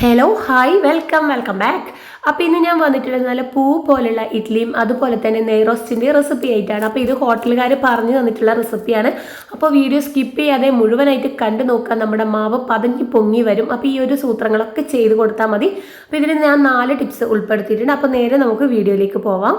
Hello hi welcome welcome back അപ്പോൾ ഇന്ന് ഞാൻ വന്നിട്ടുള്ളത് നല്ല പൂ പോലുള്ള ഇഡ്ഡലിയും അതുപോലെ തന്നെ നെയ്റോസ്റ്റിന്റെ റെസിപ്പി ആയിട്ടാണ്. അപ്പോൾ ഇത് ഹോട്ടലുകാർ പറഞ്ഞു തന്നിട്ടുള്ള റെസിപ്പിയാണ് അപ്പോൾ വീഡിയോ സ്കിപ്പ് ചെയ്യാതെ മുഴുവനായിട്ട് കണ്ടു നോക്കാൻ നമ്മുടെ മാവ് പതഞ്ഞ് പൊങ്ങി വരും. അപ്പോൾ ഈ ഒരു സൂത്രങ്ങളൊക്കെ ചെയ്ത് കൊടുത്താൽ മതി. അപ്പോൾ ഇതിൽ ഞാൻ നാല് ടിപ്സ് ഉൾപ്പെടുത്തിയിട്ടുണ്ട്. അപ്പോൾ നേരെ നമുക്ക് വീഡിയോയിലേക്ക് പോവാം.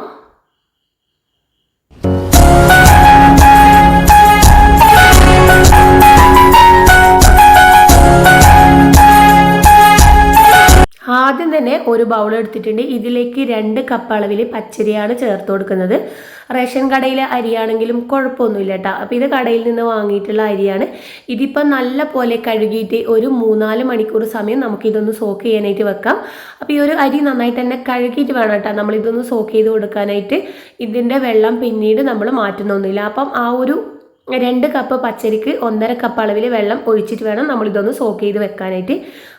ആദ്യം തന്നെ ഒരു ബൗൾ എടുത്തിട്ടുണ്ട്. ഇതിലേക്ക് രണ്ട് കപ്പ് അളവിൽ പച്ചരിയാണ് ചേർത്ത് കൊടുക്കുന്നത്. റേഷൻ കടയിലെ അരിയാണെങ്കിലും കുഴപ്പമൊന്നുമില്ല കേട്ടോ അപ്പോൾ ഇത് കടയിൽ നിന്ന് വാങ്ങിയിട്ടുള്ള അരിയാണ്. ഇതിപ്പോൾ നല്ല പോലെ കഴുകിയിട്ട് ഒരു മൂന്നാൽ മണിക്കൂർ സമയം നമുക്കിതൊന്ന് സോക്ക് ചെയ്യാനായിട്ട് വെക്കാം. അപ്പോൾ ഈ ഒരു അരി നന്നായിട്ട് തന്നെ കഴുകിയിട്ട് വേണം കേട്ടോ നമ്മളിതൊന്ന് സോക്ക് ചെയ്ത് കൊടുക്കാനായിട്ട് ഇതിന്റെ വെള്ളം പിന്നീട് നമ്മൾ മാറ്റുന്നൊന്നുമില്ല. അപ്പം ആ ഒരു രണ്ട് കപ്പ് പച്ചരിക്ക് ഒന്നര കപ്പ് അളവിൽ വെള്ളം ഒഴിച്ചിട്ട് വേണം നമ്മൾ ഇതൊന്ന് സോക്ക് ചെയ്ത് വെക്കാനായിട്ട്.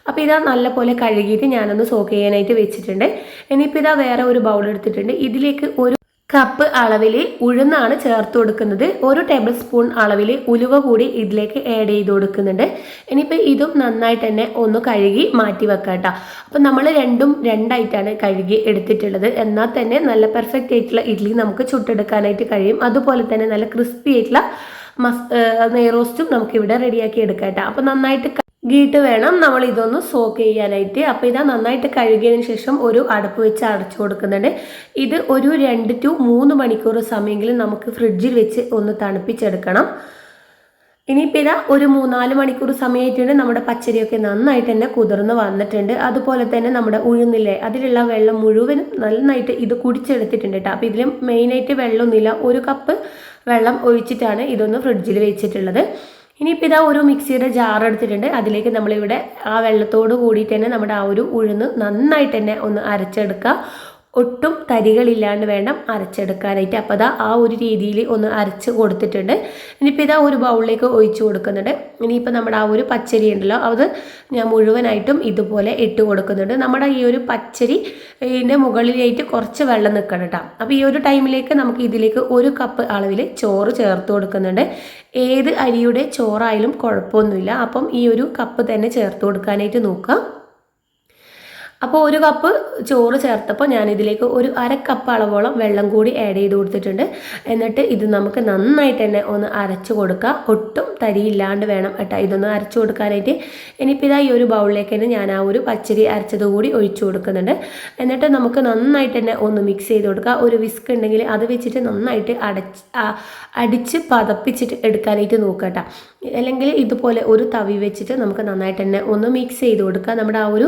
അപ്പോൾ ഇതാ നല്ലപോലെ കഴുകിയിട്ട് ഞാനൊന്ന് സോക്ക് ചെയ്യാനായിട്ട് വെച്ചിട്ടുണ്ട്. ഇനിയിപ്പോൾ ഇതാ വേറെ ഒരു ബൗൾ എടുത്തിട്ടുണ്ട്. ഇതിലേക്ക് ഒരു കപ്പ് അളവിൽ ഉഴുന്നാണ് ചേർത്ത് കൊടുക്കുന്നത്. ഒരു ടേബിൾ സ്പൂൺ അളവിൽ ഉലുവ കൂടി ഇതിലേക്ക് ആഡ് ചെയ്ത് കൊടുക്കുന്നുണ്ട്. ഇനിയിപ്പോൾ ഇതും നന്നായിട്ട് തന്നെ ഒന്ന് കഴുകി മാറ്റി വെക്കാം കേട്ടോ അപ്പം നമ്മൾ രണ്ടും രണ്ടായിട്ടാണ് കഴുകി എടുത്തിട്ടുള്ളത്. എന്നാൽ തന്നെ നല്ല പെർഫെക്റ്റ് ആയിട്ടുള്ള ഇഡ്ഡലി നമുക്ക് ചുട്ടെടുക്കാനായിട്ട് കഴിയും. അതുപോലെ തന്നെ നല്ല ക്രിസ്പി ആയിട്ടുള്ള മസ് നെയ്റോസ്റ്റും നമുക്കിവിടെ റെഡിയാക്കി എടുക്കാം കേട്ടോ അപ്പം നന്നായിട്ട് കഴുകിയിട്ട് വേണം. നമ്മൾ ഇതൊന്ന് സോക്ക് ചെയ്യാനായിട്ട്. അപ്പോൾ ഇതാ നന്നായിട്ട് കഴുകിയതിന് ശേഷം ഒരു അടുപ്പ് വെച്ച് അടച്ചു കൊടുക്കുന്നുണ്ട്. ഇത് ഒരു രണ്ട് ടു മൂന്ന് മണിക്കൂർ സമയമെങ്കിലും നമുക്ക് ഫ്രിഡ്ജിൽ വെച്ച് ഒന്ന് തണുപ്പിച്ചെടുക്കണം. ഇനിയിപ്പോൾ ഇതാ ഒരു മൂന്നാൽ മണിക്കൂർ സമയമായിട്ടുണ്ട്. നമ്മുടെ പച്ചരിയൊക്കെ നന്നായിട്ട് തന്നെ കുതിർന്ന് വന്നിട്ടുണ്ട്. അതുപോലെ തന്നെ നമ്മുടെ ഉഴുന്നില്ലേ അതിലുള്ള വെള്ളം മുഴുവനും നന്നായിട്ട് ഇത് കുടിച്ചെടുത്തിട്ടുണ്ട് കേട്ടോ. അപ്പോൾ ഇതിലും മെയിനായിട്ട് വെള്ളമൊന്നുമില്ല. ഒരു കപ്പ് വെള്ളം ഒഴിച്ചിട്ടാണ് ഇതൊന്ന് ഫ്രിഡ്ജിൽ വെച്ചിട്ടുള്ളത്. ഇനിയിപ്പോൾ ഇതാ ഒരു മിക്സിയുടെ ജാർ എടുത്തിട്ടുണ്ട്. അതിലേക്ക് നമ്മളിവിടെ ആ വെള്ളത്തോട് കൂടിയിട്ട് തന്നെ നമ്മുടെ ആ ഒരു ഉഴുന്ന് നന്നായിട്ട് തന്നെ ഒന്ന് അരച്ചെടുക്കുക ഒട്ടും തരികളില്ലാണ്ട് വേണം അരച്ചെടുക്കാനായിട്ട്. അപ്പോൾ അതാ ആ ഒരു രീതിയിൽ ഒന്ന് അരച്ച് കൊടുത്തിട്ടുണ്ട്. ഇനിയിപ്പോൾ ഇതാ ഒരു ബൗളിലേക്ക് ഒഴിച്ച് കൊടുക്കുന്നുണ്ട്. ഇനിയിപ്പോൾ നമ്മുടെ ആ ഒരു പച്ചരി ഉണ്ടല്ലോ അത് ഞാൻ മുഴുവനായിട്ടും ഇതുപോലെ ഇട്ട് കൊടുക്കുന്നുണ്ട്. നമ്മുടെ ഈ ഒരു പച്ചരി ഇതിന്റെ മുകളിലായിട്ട് കുറച്ച് വെള്ളം നിൽക്കണം കേട്ടോ. അപ്പോൾ ഈ ഒരു ടൈമിലേക്ക് നമുക്ക് ഇതിലേക്ക് ഒരു കപ്പ് അളവിൽ ചോറ് ചേർത്ത് കൊടുക്കുന്നുണ്ട്. ഏത് അരിയുടെ ചോറായാലും കുഴപ്പമൊന്നുമില്ല. അപ്പം ഈ ഒരു കപ്പ് തന്നെ ചേർത്ത് കൊടുക്കാനായിട്ട് നോക്കുക അപ്പോൾ ഒരു കപ്പ് ചോറ് ചേർത്തപ്പോൾ ഞാൻ ഇതിലേക്ക് ഒരു അര കപ്പ് അളവോളം വെള്ളം കൂടി ആഡ് ചെയ്ത് കൊടുത്തിട്ടുണ്ട്. എന്നിട്ട് ഇത് നമുക്ക് നന്നായിട്ട് തന്നെ ഒന്ന് അരച്ച് കൊടുക്കുക ഒട്ടും തരിയില്ലാണ്ട് വേണം കേട്ടോ. ഇതൊന്ന് അരച്ചു കൊടുക്കാനായിട്ട്. ഇനിയിപ്പോൾ ഇതാ ഈ ഒരു ബൗളിലേക്ക് തന്നെ ഞാൻ ആ ഒരു പച്ചരി അരച്ചത് കൂടി ഒഴിച്ചു കൊടുക്കുന്നുണ്ട്. എന്നിട്ട് നമുക്ക് നന്നായിട്ട് തന്നെ ഒന്ന് മിക്സ് ചെയ്ത് കൊടുക്കുക ഒരു വിസ്ക് ഉണ്ടെങ്കിൽ അത് വെച്ചിട്ട് നന്നായിട്ട് അടച്ച് അടിച്ച് പതപ്പിച്ചിട്ട് എടുക്കാനായിട്ട് നോക്കുക കേട്ടോ. അല്ലെങ്കിൽ ഇതുപോലെ ഒരു തവി വെച്ചിട്ട് നമുക്ക് നന്നായിട്ട് തന്നെ ഒന്ന് മിക്സ് ചെയ്ത് കൊടുക്കുക നമ്മുടെ ആ ഒരു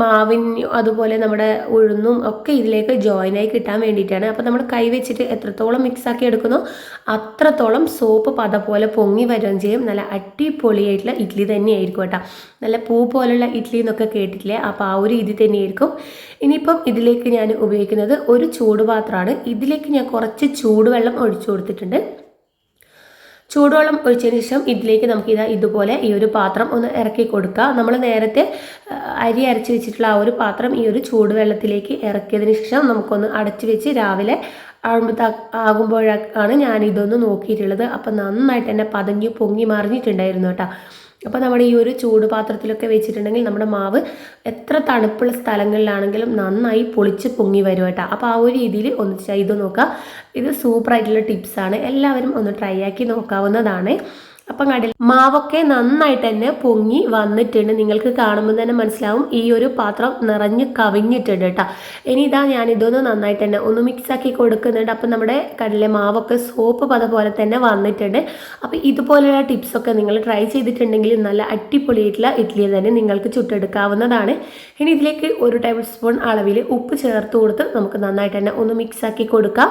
മാവിന് അതുപോലെ നമ്മുടെ ഉഴുന്നും ഒക്കെ ഇതിലേക്ക് ആയി കിട്ടാൻ വേണ്ടിയിട്ടാണ്. അപ്പോൾ നമ്മൾ കൈ വെച്ചിട്ട് എത്രത്തോളം മിക്സ് ആക്കി എടുക്കുന്നോ അത്രത്തോളം സോപ്പ് പത പോലെ പൊങ്ങി വരികയും ചെയ്യും. നല്ല അടിപൊളിയായിട്ടുള്ള ഇഡ്ഡലി തന്നെയായിരിക്കും കേട്ടോ. നല്ല പൂ പോലുള്ള ഇഡ്ഡലി എന്നൊക്കെ കേട്ടിട്ടില്ലേ? അപ്പോൾ ആ ഒരു രീതി തന്നെയായിരിക്കും. ഇനിയിപ്പം ഇതിലേക്ക് ഞാൻ ഉപയോഗിക്കുന്നത് ഒരു ചൂടുപാത്രമാണ്. ഇതിലേക്ക് ഞാൻ കുറച്ച് ചൂടുവെള്ളം ഒഴിച്ചു കൊടുത്തിട്ടുണ്ട്. ചൂടുവെള്ളം ഒഴിച്ചതിന് ശേഷം ഇതിലേക്ക് നമുക്ക് ഇതാ ഇതുപോലെ ഈ ഒരു പാത്രം ഒന്ന് ഇറക്കി കൊടുക്കുക. നമ്മൾ നേരത്തെ അരി അരച്ച് വെച്ചിട്ടുള്ള ആ ഒരു പാത്രം ഈ ഒരു ചൂടുവെള്ളത്തിലേക്ക് ഇറക്കിയതിന് ശേഷം നമുക്കൊന്ന് അടച്ചു വെച്ച് രാവിലെ ആകുമ്പോഴാണ് ഞാൻ ഇതൊന്ന് നോക്കിയിട്ടുള്ളത്. അപ്പം നന്നായിട്ട് തന്നെ പതഞ്ഞു പൊങ്ങി മറിഞ്ഞിട്ടുണ്ടായിരുന്നു കേട്ടോ. അപ്പോൾ നമ്മൾ ഈ ഒരു ചൂട് പാത്രത്തിലൊക്കെ വെച്ചിട്ടുണ്ടെങ്കിൽ നമ്മുടെ മാവ് എത്ര തണുപ്പുള്ള സ്ഥലങ്ങളിലാണെങ്കിലും നന്നായി പൊളിച്ച് പൊങ്ങി വരും കേട്ടോ. അപ്പോൾ ആ ഒരു രീതിയിൽ ഒന്ന് ചെയ്ത് നോക്കുക ഇത് സൂപ്പറായിട്ടുള്ള ടിപ്സാണ് എല്ലാവരും ഒന്ന് ട്രൈ ആക്കി നോക്കാവുന്നതാണ്. അപ്പം കണ്ടില്ല? മാവൊക്കെ നന്നായിട്ട് തന്നെ പൊങ്ങി വന്നിട്ടുണ്ട്. നിങ്ങൾക്ക് കാണുമ്പോൾ തന്നെ മനസ്സിലാവും. ഈ ഒരു പാത്രം നിറഞ്ഞ് കവിഞ്ഞിട്ടുണ്ട് കേട്ടോ. ഇനി ഇതാ ഞാൻ ഇതൊന്ന് നന്നായിട്ട് തന്നെ ഒന്ന് മിക്സ് ആക്കി കൊടുക്കുന്നുണ്ട്. അപ്പം നമ്മുടെ കടലെ മാവൊക്കെ സോപ്പ് പത പോലെ തന്നെ വന്നിട്ടുണ്ട്. അപ്പോൾ ഇതുപോലെയുള്ള ടിപ്സൊക്കെ നിങ്ങൾ ട്രൈ ചെയ്തിട്ടുണ്ടെങ്കിൽ നല്ല അടിപൊളിയായിട്ടുള്ള ഇഡ്ഡലി തന്നെ നിങ്ങൾക്ക് ചുട്ടെടുക്കാവുന്നതാണ്. ഇനി ഇതിലേക്ക് ഒരു ടേബിൾ സ്പൂൺ അളവിൽ ഉപ്പ് ചേർത്ത് കൊടുത്ത് നമുക്ക് നന്നായിട്ട് തന്നെ ഒന്ന് മിക്സ് ആക്കി കൊടുക്കാം.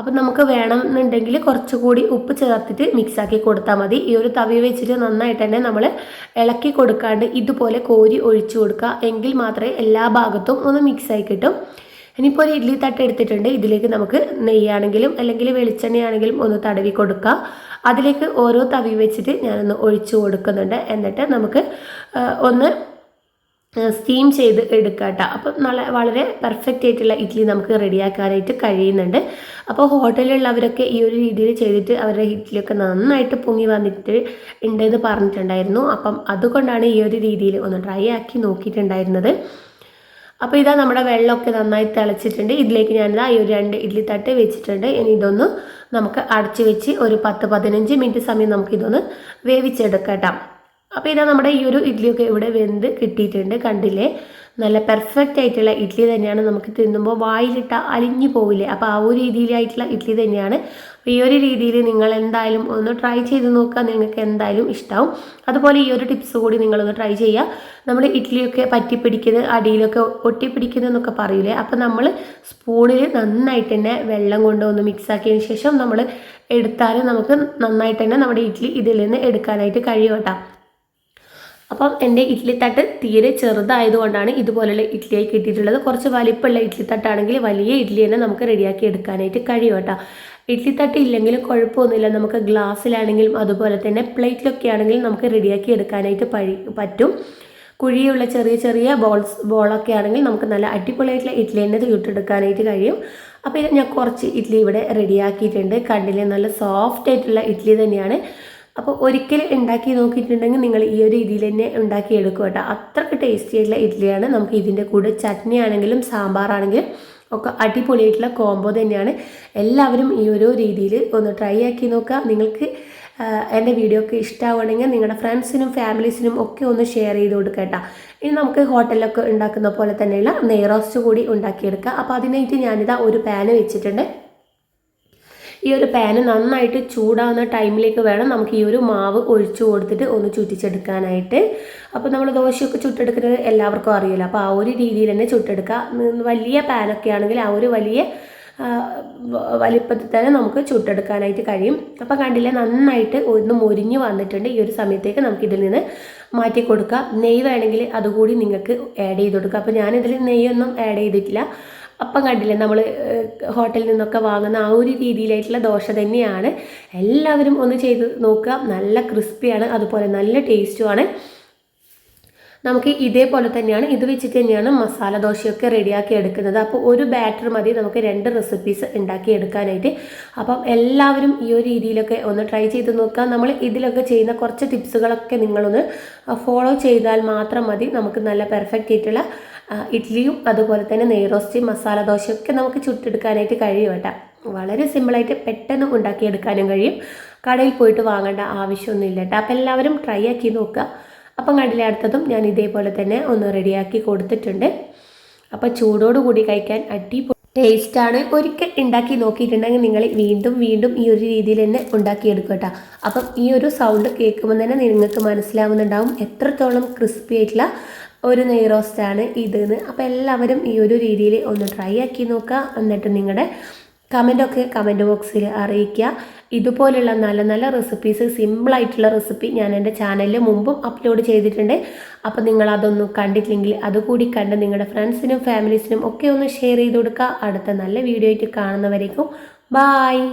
അപ്പം നമുക്ക് വേണമെന്നുണ്ടെങ്കിൽ കുറച്ചുകൂടി ഉപ്പ് ചേർത്തിട്ട് മിക്സാക്കി കൊടുത്താൽ മതി. ഈ ഒരു തവി വെച്ചിട്ട് നന്നായിട്ട് തന്നെ നമ്മൾ ഇളക്കി കൊടുക്കാണ്ട് ഇതുപോലെ കോരി ഒഴിച്ചു കൊടുക്കുക. എങ്കിൽ മാത്രമേ എല്ലാ ഭാഗത്തും ഒന്ന് മിക്സായി കിട്ടും. ഇനിയിപ്പോൾ ഒരു ഇഡ്ഡലി തട്ട് എടുത്തിട്ടുണ്ട്. ഇതിലേക്ക് നമുക്ക് നെയ്യാണെങ്കിലും അല്ലെങ്കിൽ വെളിച്ചെണ്ണയാണെങ്കിലും ഒന്ന് തടവി കൊടുക്കുക അതിലേക്ക് ഓരോ തവി വെച്ചിട്ട് ഞാനൊന്ന് ഒഴിച്ചു കൊടുക്കുന്നുണ്ട്. എന്നിട്ട് നമുക്ക് ഒന്ന് സ്റ്റീം ചെയ്ത് എടുക്കുക കേട്ടോ അപ്പം നല്ല വളരെ പെർഫെക്റ്റ് ആയിട്ടുള്ള ഇഡ്ഡലി നമുക്ക് റെഡിയാക്കാനായിട്ട് കഴിയുന്നുണ്ട്. അപ്പോൾ ഹോട്ടലിലുള്ളവരൊക്കെ ഈ ഒരു രീതിയിൽ ചെയ്തിട്ട് അവരുടെ ഇഡ്ഡലിയൊക്കെ നന്നായിട്ട് പൊങ്ങി വന്നിട്ട് ഉണ്ടെന്ന് പറഞ്ഞിട്ടുണ്ടായിരുന്നു. അപ്പം അതുകൊണ്ടാണ് ഈ ഒരു രീതിയിൽ ഒന്ന് ഡ്രൈ ആക്കി നോക്കിയിട്ടുണ്ടായിരുന്നത്. അപ്പോൾ ഇതാ നമ്മുടെ വെള്ളമൊക്കെ നന്നായി തിളച്ചിട്ടുണ്ട്. ഇതിലേക്ക് ഞാനിതാ ഈ ഒരു രണ്ട് ഇഡ്ഡലി തട്ട് വെച്ചിട്ടുണ്ട്. ഇനി ഇതൊന്ന് നമുക്ക് അടച്ചു വെച്ച് ഒരു പത്ത് പതിനഞ്ച് മിനിറ്റ് സമയം നമുക്കിതൊന്ന് വേവിച്ചെടുക്കാം വേവിച്ചെടുക്കാം അപ്പോൾ ഇതാ നമ്മുടെ ഈ ഒരു ഇഡ്ഡലിയൊക്കെ ഇവിടെ വെന്ത് കിട്ടിയിട്ടുണ്ട്. കണ്ടില്ലേ? നല്ല പെർഫെക്റ്റ് ആയിട്ടുള്ള ഇഡ്ഡലി തന്നെയാണ് നമുക്ക് തിന്നുമ്പോൾ വായിലിട്ട അലിഞ്ഞു പോവില്ലേ? അപ്പോൾ ആ ഒരു രീതിയിലായിട്ടുള്ള ഇഡ്ഡലി തന്നെയാണ്. ഈ ഒരു രീതിയിൽ നിങ്ങൾ എന്തായാലും ഒന്ന് ട്രൈ ചെയ്ത് നോക്കുക. നിങ്ങൾക്ക് എന്തായാലും ഇഷ്ടമാവും അതുപോലെ ഈ ഒരു ടിപ്സ് കൂടി നിങ്ങളൊന്ന് ട്രൈ ചെയ്യുക. നമ്മൾ ഇഡ്ഡലിയൊക്കെ പറ്റിപ്പിടിക്കുന്നത് അടിയിലൊക്കെ ഒട്ടിപ്പിടിക്കുന്നതെന്നൊക്കെ പറയില്ലേ അപ്പോൾ നമ്മൾ സ്പൂണിൽ നന്നായിട്ട് തന്നെ വെള്ളം കൊണ്ട് ഒന്ന് മിക്സ് ആക്കിയതിന് ശേഷം നമ്മൾ എടുത്താൽ നമുക്ക് നന്നായിട്ട് തന്നെ നമ്മുടെ ഇഡ്ഡലി ഇതിൽ നിന്ന് എടുക്കാനായിട്ട് കഴിയും കേട്ടോ. അപ്പം എന്റെ ഇഡ്ഡലിത്തട്ട് തീരെ ചെറുതായതുകൊണ്ടാണ് ഇതുപോലുള്ള ഇഡ്ഡലിയായി കിട്ടിയിട്ടുള്ളത്. കുറച്ച് വലിപ്പമുള്ള ഇഡ്ഡലിത്തട്ടാണെങ്കിൽ വലിയ ഇഡ്ഡലി തന്നെ നമുക്ക് റെഡിയാക്കി എടുക്കാനായിട്ട് കഴിയും കേട്ടോ. ഇഡ്ഡലിത്തട്ട് ഇല്ലെങ്കിലും കുഴപ്പമൊന്നുമില്ല. നമുക്ക് ഗ്ലാസ്സിലാണെങ്കിലും അതുപോലെ തന്നെ പ്ലേറ്റിലൊക്കെ ആണെങ്കിലും നമുക്ക് റെഡിയാക്കി എടുക്കാനായിട്ട് പഴി പറ്റും. കുഴിയുള്ള ചെറിയ ചെറിയ ബോൾസ് ബോളൊക്കെ ആണെങ്കിൽ നമുക്ക് നല്ല അടിപൊളിയായിട്ടുള്ള ഇഡ്ഡലി തന്നെ തീട്ടെടുക്കാനായിട്ട് കഴിയും. അപ്പോൾ ഞാൻ കുറച്ച് ഇഡ്ഡലി ഇവിടെ റെഡിയാക്കിയിട്ടുണ്ട്. കണ്ടില്ലേ നല്ല സോഫ്റ്റ് ആയിട്ടുള്ള ഇഡ്ഡലി തന്നെയാണ്. അപ്പോൾ ഒരിക്കൽ ഉണ്ടാക്കി നോക്കിയിട്ടുണ്ടെങ്കിൽ നിങ്ങൾ ഈ ഒരു രീതിയിൽ തന്നെ ഉണ്ടാക്കി എടുക്കുക കേട്ടോ. അത്രയ്ക്ക് ടേസ്റ്റി ആയിട്ടുള്ള ഇഡ്ഡലിയാണ്. നമുക്ക് ഇതിന്റെ കൂടെ ചട്നി ആണെങ്കിലും സാമ്പാറാണെങ്കിലും ഒക്കെ അടിപൊളിയായിട്ടുള്ള കോംബോ തന്നെയാണ്. എല്ലാവരും ഈ ഒരു രീതിയിൽ ഒന്ന് ട്രൈ ആക്കി നോക്കുക. നിങ്ങൾക്ക് എന്റെ വീഡിയോ ഒക്കെ ഇഷ്ടമാവുകയാണെങ്കിൽ നിങ്ങളുടെ ഫ്രണ്ട്സിനും ഫാമിലീസിനും ഒക്കെ ഒന്ന് ഷെയർ ചെയ്ത് കൊടുക്കുക കേട്ടോ. ഇനി നമുക്ക് ഹോട്ടലിലൊക്കെ ഉണ്ടാക്കുന്ന പോലെ തന്നെയുള്ള നെയ്റോസ്റ്റ് കൂടി ഉണ്ടാക്കിയെടുക്കുക അപ്പോൾ അതിനായിട്ട് ഞാനിതാ ഒരു പാന് വെച്ചിട്ടുണ്ട്. ഈ ഒരു പാന് നന്നായിട്ട് ചൂടാവുന്ന ടൈമിലേക്ക് വേണം നമുക്ക് ഈ ഒരു മാവ് ഒഴിച്ചു കൊടുത്തിട്ട് ഒന്ന് ചുറ്റിച്ചെടുക്കാനായിട്ട്. അപ്പോൾ നമ്മൾ ദോശയൊക്കെ ചുട്ടെടുക്കുന്നത് എല്ലാവർക്കും അറിയില്ല. അപ്പോൾ ആ ഒരു രീതിയിൽ തന്നെ ചുട്ടെടുക്കുക വലിയ പാനൊക്കെ ആണെങ്കിൽ ആ ഒരു വലിയ വലിപ്പത്തിൽ തന്നെ നമുക്ക് ചുട്ടെടുക്കാനായിട്ട് കഴിയും. അപ്പോൾ കണ്ടില്ലേ നന്നായിട്ട് ഒന്ന് മുരിഞ്ഞു വന്നിട്ടുണ്ട്. ഈ ഒരു സമയത്തേക്ക് നമുക്ക് ഇതിൽ നിന്ന് മാറ്റി കൊടുക്കാം. നെയ്യ് വേണമെങ്കിൽ അതുകൂടി നിങ്ങൾക്ക് ആഡ് ചെയ്ത് കൊടുക്കാം. അപ്പോൾ ഞാനിതിൽ നെയ്യൊന്നും ആഡ് ചെയ്തിട്ടില്ല. അപ്പം കണ്ടില്ലേ നമ്മൾ ഹോട്ടലിൽ നിന്നൊക്കെ വാങ്ങുന്ന ആ ഒരു രീതിയിലായിട്ടുള്ള ദോശ തന്നെയാണ്. എല്ലാവരും ഒന്ന് ചെയ്ത് നോക്കുക. നല്ല ക്രിസ്പിയാണ് അതുപോലെ നല്ല ടേസ്റ്റുമാണ്. നമുക്ക് ഇതേപോലെ തന്നെയാണ് ഇത് വെച്ചിട്ട് തന്നെയാണ് മസാല ദോശയൊക്കെ റെഡിയാക്കി എടുക്കുന്നത്. അപ്പോൾ ഒരു ബാറ്റർ മതി നമുക്ക് രണ്ട് റെസിപ്പീസ് ഉണ്ടാക്കി എടുക്കാനായിട്ട്. അപ്പം എല്ലാവരും ഈ ഒരു രീതിയിലൊക്കെ ഒന്ന് ട്രൈ ചെയ്ത് നോക്കുക. നമ്മൾ ഇതിലൊക്കെ ചെയ്യുന്ന കുറച്ച് ടിപ്സുകളൊക്കെ നിങ്ങളൊന്ന് ഫോളോ ചെയ്താൽ മാത്രം മതി. നമുക്ക് നല്ല പെർഫെക്റ്റ് ആയിട്ടുള്ള ഇഡ്ഡലിയും അതുപോലെ തന്നെ നെയ്റോസ്റ്റ് മസാല ദോശയൊക്കെ നമുക്ക് ചുട്ടെടുക്കാനായിട്ട് കഴിയും കേട്ടോ. വളരെ സിമ്പിളായിട്ട് പെട്ടെന്ന് ഉണ്ടാക്കിയെടുക്കാനും കഴിയും. കടയിൽ പോയിട്ട് വാങ്ങേണ്ട ആവശ്യമൊന്നുമില്ല കേട്ടോ. അപ്പോൾ എല്ലാവരും ട്രൈ ആക്കി നോക്കുക. അപ്പം കണ്ടിലെ അടുത്തതും ഞാൻ ഇതേപോലെ തന്നെ ഒന്ന് റെഡിയാക്കി കൊടുത്തിട്ടുണ്ട്. അപ്പോൾ ചൂടോടുകൂടി കഴിക്കാൻ അടിപൊളി ടേസ്റ്റാണ്. ഒരിക്കൽ ഉണ്ടാക്കി നോക്കിയിട്ടുണ്ടെങ്കിൽ നിങ്ങൾ വീണ്ടും വീണ്ടും ഈ ഒരു രീതിയിൽ തന്നെ ഉണ്ടാക്കിയെടുക്കുക കേട്ടോ അപ്പം ഈ ഒരു സൗണ്ട് കേൾക്കുമ്പോൾ തന്നെ നിങ്ങൾക്ക് മനസ്സിലാവുന്നുണ്ടാവും എത്രത്തോളം ക്രിസ്പി ആയിട്ടുള്ള ഒരു നെയ് റോസ്റ്റാണ് ഇതെന്ന്. അപ്പോൾ എല്ലാവരും ഈ ഒരു രീതിയിൽ ഒന്ന് ട്രൈ ആക്കി നോക്കുക. എന്നിട്ട് നിങ്ങളുടെ കമന്റൊക്കെ കമന്റ് ബോക്സിൽ അറിയിക്കുക. ഇതുപോലുള്ള നല്ല നല്ല റെസിപ്പീസ് സിമ്പിളായിട്ടുള്ള റെസിപ്പി ഞാൻ എന്റെ ചാനലിൽ മുമ്പും അപ്ലോഡ് ചെയ്തിട്ടുണ്ട്. അപ്പോൾ നിങ്ങൾ അതൊന്നും കണ്ടിട്ടില്ലെങ്കിൽ അതുകൂടി കണ്ട് നിങ്ങളുടെ ഫ്രണ്ട്സിനും ഫാമിലീസിനും ഒക്കെ ഒന്ന് ഷെയർ ചെയ്ത് കൊടുക്കുക. അടുത്ത നല്ല വീഡിയോ ആയിട്ട് കാണുന്നവരേക്കും. ബായ്